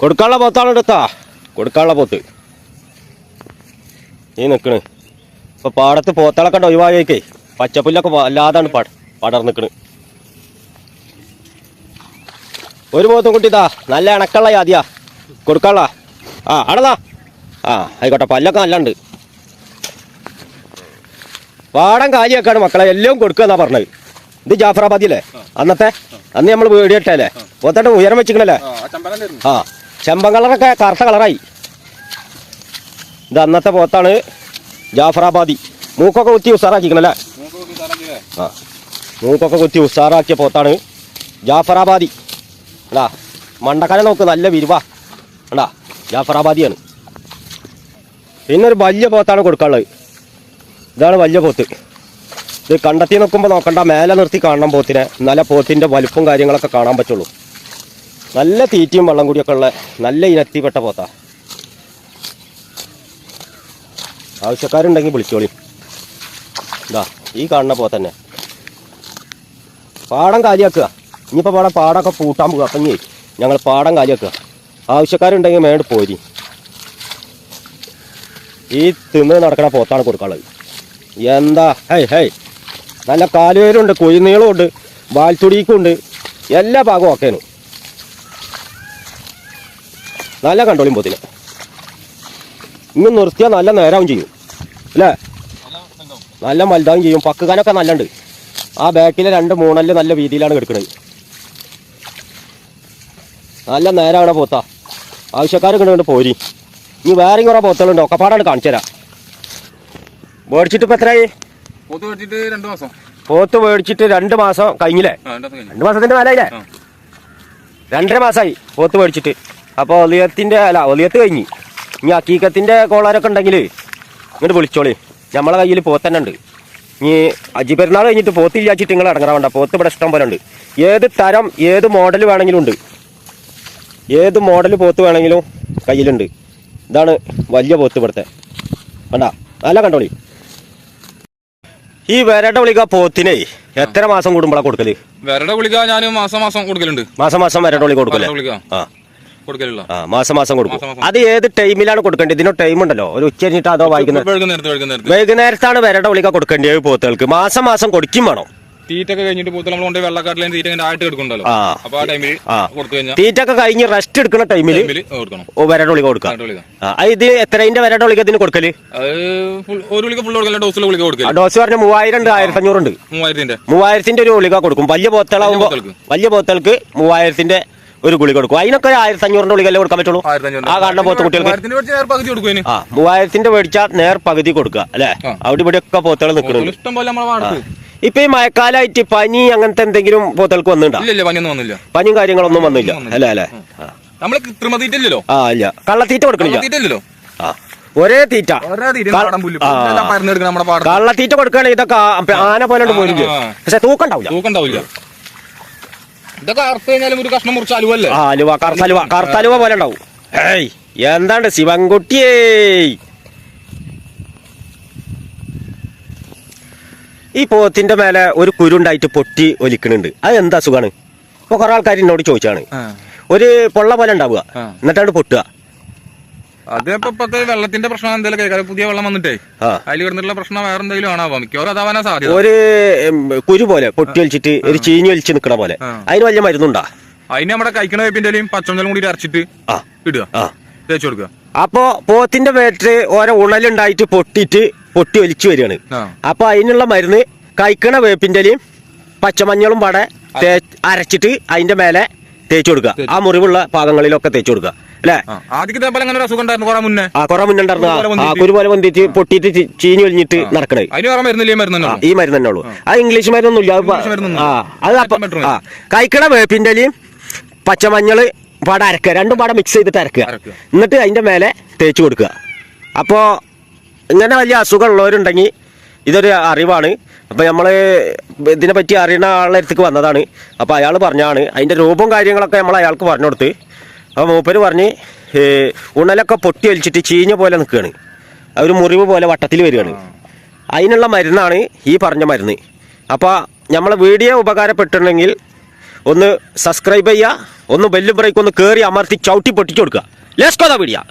കൊടുക്കാനുള്ള പോത്താണ് എടുത്താ കൊടുക്കാനുള്ള പോത്ത്. നീ നിക്കണ്. ഇപ്പൊ പാടത്ത് പോത്തളൊക്കെ ഉണ്ട് പച്ചപ്പുല്ലൊക്കെ അല്ലാതാണ് പട പടർന്ന് നിക്കണ് ഒരു പോത്തും കുട്ടിതാ നല്ല ഇണക്കള്ള ആദ്യാ കൊടുക്കാനുള്ള ആ അടതാ ആ ആയിക്കോട്ടെ. പല്ലൊക്കെ നല്ല പാടം കാലിയാക്കാണ് മക്കളെ എല്ലാം കൊടുക്കുക എന്നാ പറഞ്ഞത്. ഇത് ജാഫറാബാദി അല്ലേ അന്നത്തെ അന്ന് നമ്മൾ വീടിയിട്ടല്ലേ പോത്തട്ട് ഉയരം വെച്ചിക്കണല്ലേ? ആ ചെമ്പൻ കളറൊക്കെ കറുത്ത കളറായി. ഇത് അന്നത്തെ പോത്താണ് ജാഫറാബാദി. മൂക്കൊക്കെ കുത്തി ഉസാറാക്കിക്കണല്ലേ? ആ മൂക്കൊക്കെ കുത്തി ഉസാറാക്കിയ പോത്താണ് ജാഫറാബാദി. അടാ മണ്ടക്കാലം നോക്ക് നല്ല വിരുവാ. അടാ ജാഫറാബാദിയാണ്. പിന്നെ ഒരു വലിയ പോത്താണ് കൊടുക്കാനുള്ളത്. ഇതാണ് വലിയ പോത്ത്. ഇത് കണ്ടെത്തി നോക്കുമ്പോൾ നോക്കണ്ട മേലെ നിർത്തി കാണണം പോത്തിനെ. എന്നാലേ പോത്തിന്റെ വലുപ്പും കാര്യങ്ങളൊക്കെ കാണാൻ പറ്റുള്ളൂ. നല്ല തീറ്റയും വെള്ളം കൂടിയൊക്കെ ഉള്ള നല്ല ഇനത്തിപ്പെട്ട പോത്താ. ആവശ്യക്കാരുണ്ടെങ്കിൽ വിളിച്ചോളി. ഇതാ ഈ കാണുന്ന പോത്തന്നെ പാടം കാലിയാക്കുക. ഇനിയിപ്പോൾ പാടം പാടമൊക്കെ പൂട്ടാൻ പോകുക അപ്പം ഇനി ഞങ്ങൾ പാടം കാലിയാക്കുക. ആവശ്യക്കാരുണ്ടെങ്കിൽ മേട് പോരി. ഈ തിന്ന് നടക്കണ പോത്താണ് കൊടുക്കാനുള്ളത്. എന്താ? ഹൈ ഹൈ നല്ല കാലുവേരുണ്ട് കുഴിനീളമുണ്ട് വാൽത്തുടിക്കുണ്ട്. എല്ലാ ഭാഗവും ഒക്കെയാണ് നല്ല കണ്ടോളിയും പോത്തിന്. ഇന്ന് നിർത്തിയാൽ നല്ല നേരാവും ചെയ്യും. അല്ലേ? നല്ല മലുതാവും ചെയ്യും. പക്കുകാനൊക്കെ നല്ലുണ്ട്. ആ ബാക്കിലെ രണ്ട് മൂണൽ നല്ല വീതിയിലാണ് കിടക്കുന്നത് നല്ല നേരാണ് പോത്ത. ആവശ്യക്കാരൊക്കെ ഉണ്ട് പോരി. ഇനി വേറെ കുറേ പോത്തുകളുണ്ട്. ഒക്കെപ്പാടാണ് കാണിച്ചു തരാം മേടിച്ചിട്ട് ഇപ്പൊ എത്രയായി? പോത്ത് വെച്ചിട്ട് രണ്ടു മാസം. പോത്ത് മേടിച്ചിട്ട് രണ്ട് മാസം കഴിഞ്ഞില്ലേ? രണ്ടു മാസത്തിന്റെ മേലായില്ലേ. രണ്ടര മാസമായി പോത്ത് മേടിച്ചിട്ട്. അപ്പോൾ ഒലിയത്തിന്റെ അല്ല ഒലിയത്ത് കഴിഞ്ഞ്. ഇനി അക്കീക്കത്തിന്റെ കോളാരൊക്കെ ഉണ്ടെങ്കിൽ ഇങ്ങോട്ട് വിളിച്ചോളി. നമ്മളെ കയ്യിൽ പോത്ത് തന്നെ ഉണ്ട്. ഇനി അജി പെരുന്നാൾ കഴിഞ്ഞിട്ട് പോത്ത് ഇല്ലാച്ചിട്ട് നിങ്ങൾ ഇറങ്ങാൻ പോത്ത് ഇവിടെ ഇഷ്ടം പോലെ ഉണ്ട്. ഏത് തരം ഏത് മോഡൽ വേണമെങ്കിലും ഉണ്ട്. ഏത് മോഡൽ പോത്ത് വേണമെങ്കിലും കയ്യിലുണ്ട്. ഇതാണ് വലിയ പോത്ത് ഇവിടുത്തെ. വേണ്ട നല്ല കണ്ടോളി. ഈ വരട വിളിക്ക പോത്തിനെ എത്ര മാസം കൂടുമ്പോഴാണ് കൊടുക്കൽ? വരട ഗുളിക ഞാൻ മാസം മാസം കൊടുക്കലുണ്ട്. മാസം മാസം വരട വിളി ഗുളിക ആ. കൊടുക്കലുള്ള ആ മാസം മാസം കൊടുക്കും. അത് ഏത് ടൈമിലാണ് കൊടുക്കേണ്ടത്? ഇതിനോ ടൈം ഉണ്ടല്ലോ. ഒരു ഉച്ച കഴിഞ്ഞിട്ട് അതോ വൈകുന്നേരം വൈകുന്നേരത്ത് വൈകുന്നേരത്ത്. വൈകുന്നേരത്താണ് വരട വിളിക്ക കൊടുക്കേണ്ടത് പോത്തുകൾക്ക്. മാസം മാസം കൊടുക്കും വേണം. തീറ്റൊക്കെ കഴിഞ്ഞിട്ട് പോത്ത് നമ്മൾ കൊണ്ട് വെള്ളക്കാട്ടിലെ തീറ്റ ആയിട്ട് എടുക്കണ്ടല്ലോ. അപ്പൊ ആ ടൈമിൽ. കൊടുത്തു കഴിഞ്ഞാൽ തീറ്റൊക്കെ കഴിഞ്ഞ് റെസ്റ്റ് എടുക്കുന്ന ടൈമിൽ കൊടുക്കണം. വരട വിളിക കൊടുക്കാം ഇത് എത്രയിന്റെ വരട വിളിക ഇതിന് കൊടുക്കൽ? ഒരു ഗുളിക ഫുൾ കൊടുക്കല ഡോസിലെ ഗുളിക കൊടുക്കുക ഡോസ് പറഞ്ഞ മൂവായിരം ഉണ്ട് ആയിരത്തി അഞ്ഞൂറുണ്ട് മൂവായിരത്തിന്റെ. മൂവായിരത്തിന്റെ ഒരു ഗുളിക കൊടുക്കും. വലിയ പോത്തളാവുമ്പോ വലിയ പോത്തൾക്ക് മൂവായിരത്തിന്റെ ഒരു ഗുളിക കൊടുക്കും. അതിനൊക്കെ ഒരു ആയിരത്തി അഞ്ഞൂറിന്റെ ഗുളികല്ലേ കൊടുക്കാൻ പറ്റുള്ളൂ? അഞ്ഞൂറ് ആ കാരണം പോത്ത് കുട്ടികൾക്ക്. മൂവായിരത്തിന്റെ ആ മേടിച്ചാൽ നേർ പകുതി കൊടുക്കുക അല്ലെ? അവിടെ ഇവിടെ ഒക്കെ പോത്തുകൾ നിൽക്കുന്നുണ്ട്. ഇഷ്ടം പോലെ നമ്മളെ ഇപ്പൊ ഈ മഴക്കാലമായിട്ട് പനി അങ്ങനത്തെ എന്തെങ്കിലും പോത്തൽക്ക് വന്നിട്ടുണ്ടോ? ഇല്ല പനിയൊന്നും വന്നില്ല. പനിയും കാര്യങ്ങളൊന്നും വന്നില്ല. അല്ലേ അല്ലേ? ആ. നമ്മൾ കൃത്രിമ ആ ഇല്ല. കള്ളത്തീറ്റ കൊടുക്കണില്ല? തീറ്റ. ഇല്ലല്ലോ ആ. ഒരേ തീറ്റ കള്ളത്തീറ്റ കൊടുക്കുകയാണെങ്കിൽ ഇതൊക്കെ ആന പോലെ പോലും. പക്ഷെ തൂക്കണ്ടാവില്ല. തൂക്കം ഉണ്ടാവില്ല ഇതൊക്കെ അറുത്ത് കഴിഞ്ഞാലും ഒരു കഷ്ണം മുറിച്ച് അലുവല്ലേ ആ അലുവ കറുത്തലുവ കറുത്തലുവ പോലെ ഉണ്ടാവും. ഏയ് എന്താണ്ട് ശിവൻകുട്ടിയേ? ഈ പോത്തിന്റെ മേലെ ഒരു കുരുണ്ടായിട്ട് പൊട്ടി ഒലിക്കണുണ്ട്. അത് എന്താ സുഖാണ്? ഇപ്പൊ കുറെ ആൾക്കാർ എന്നോട് ചോദിച്ചാണ്. ഒരു പൊള്ള പോലെ ഉണ്ടാവുക. എന്നിട്ടാണ് പൊട്ടുക. വെള്ളത്തിന്റെ പ്രശ്നം എന്തെങ്കിലും പുതിയ വെള്ളം വന്നിട്ടേ. അതിൽ കിടന്നിട്ടുള്ള പ്രശ്നം വേറെ എന്തെങ്കിലും ആണാവാം മിക്കവാറും അതാവാനാ സാധ്യത. ഒരു കുരു പോലെ പൊട്ടി ഒലിച്ചിട്ട് ഒരു ചീഞ്ഞ് ഒലിച്ച് നിക്കണ പോലെ. അതിന് വലിയ മരുന്നുണ്ടാ? അതിന് നമ്മുടെ കഴിക്കണ വേപ്പിന്റെയും പച്ചമഞ്ഞളും കൂടി അരച്ചിട്ട് ഇടുക. തേച്ചു കൊടുക്കുക. അപ്പോ പോത്തിന്റെ മേറ്റ് ഓരോ ഉണലുണ്ടായിട്ട് പൊട്ടിയിട്ട് പൊട്ടി ഒലിച്ചു വരികയാണ് അപ്പൊ അതിനുള്ള മരുന്ന് കഴിക്കണ വേപ്പിന്റെലയും പച്ചമഞ്ഞളും പടെ അരച്ചിട്ട് അതിന്റെ മേലെ തേച്ചു കൊടുക്കുക. ആ മുറിവുള്ള ഭാഗങ്ങളിലൊക്കെ തേച്ചു കൊടുക്കുക. അല്ലേ? കുറെ മുന്നുണ്ടായിരുന്നു കുരു പോലെ ആ പൊന്തിയിട്ട്. പോലെ പൊന്തിച്ച് പൊട്ടിയിട്ട് ചി- ഒലിഞ്ഞിട്ട് നടക്കണേ ഈ മരുന്ന് തന്നെ ഉള്ളൂ ആ ഇംഗ്ലീഷ് മരുന്നൊന്നുമില്ല. അത് അപ്പൊ കഴിക്കണ വേപ്പിന്റെലയും പച്ചമഞ്ഞൾ പാടെ അരക്കുക. രണ്ടും പാടെ മിക്സ് ചെയ്തിട്ട് അരക്കുക. അരക്കുക. എന്നിട്ട് അതിന്റെ മേലെ തേച്ചു കൊടുക്കുക. അപ്പോൾ ഇങ്ങനെ വലിയ അസുഖമുള്ളവരുണ്ടെങ്കിൽ ഇതൊരു അറിവാണ്. അപ്പോൾ നമ്മൾ ഇതിനെ പറ്റി അറിയുന്ന ആളുടെ അടുത്തേക്ക് വന്നതാണ്. അപ്പോൾ അയാൾ പറഞ്ഞാണ് അതിന്റെ രൂപവും കാര്യങ്ങളൊക്കെ നമ്മൾ അയാൾക്ക് പറഞ്ഞു കൊടുത്ത്. അപ്പോൾ മൂപ്പര് പറഞ്ഞ് ഉണലൊക്കെ പൊട്ടി വലിച്ചിട്ട് ചീഞ്ഞ പോലെ നിൽക്കുകയാണ് ഒരു മുറിവ് പോലെ വട്ടത്തിൽ വരികയാണ്. അതിനുള്ള മരുന്നാണ് ഈ പറഞ്ഞ മരുന്ന്. അപ്പോൾ നമ്മളെ വീഡിയോ ഉപകാരപ്പെട്ടിട്ടുണ്ടെങ്കിൽ ഒന്ന് സബ്സ്ക്രൈബ് ചെയ്യുക ഒന്ന് ബെല്ലും ബ്രേക്ക് ഒന്ന് കയറി അമർത്തി ചവിട്ടി പൊട്ടിച്ചു കൊടുക്കുക. ലേസ്കോതാ വീഡിയോ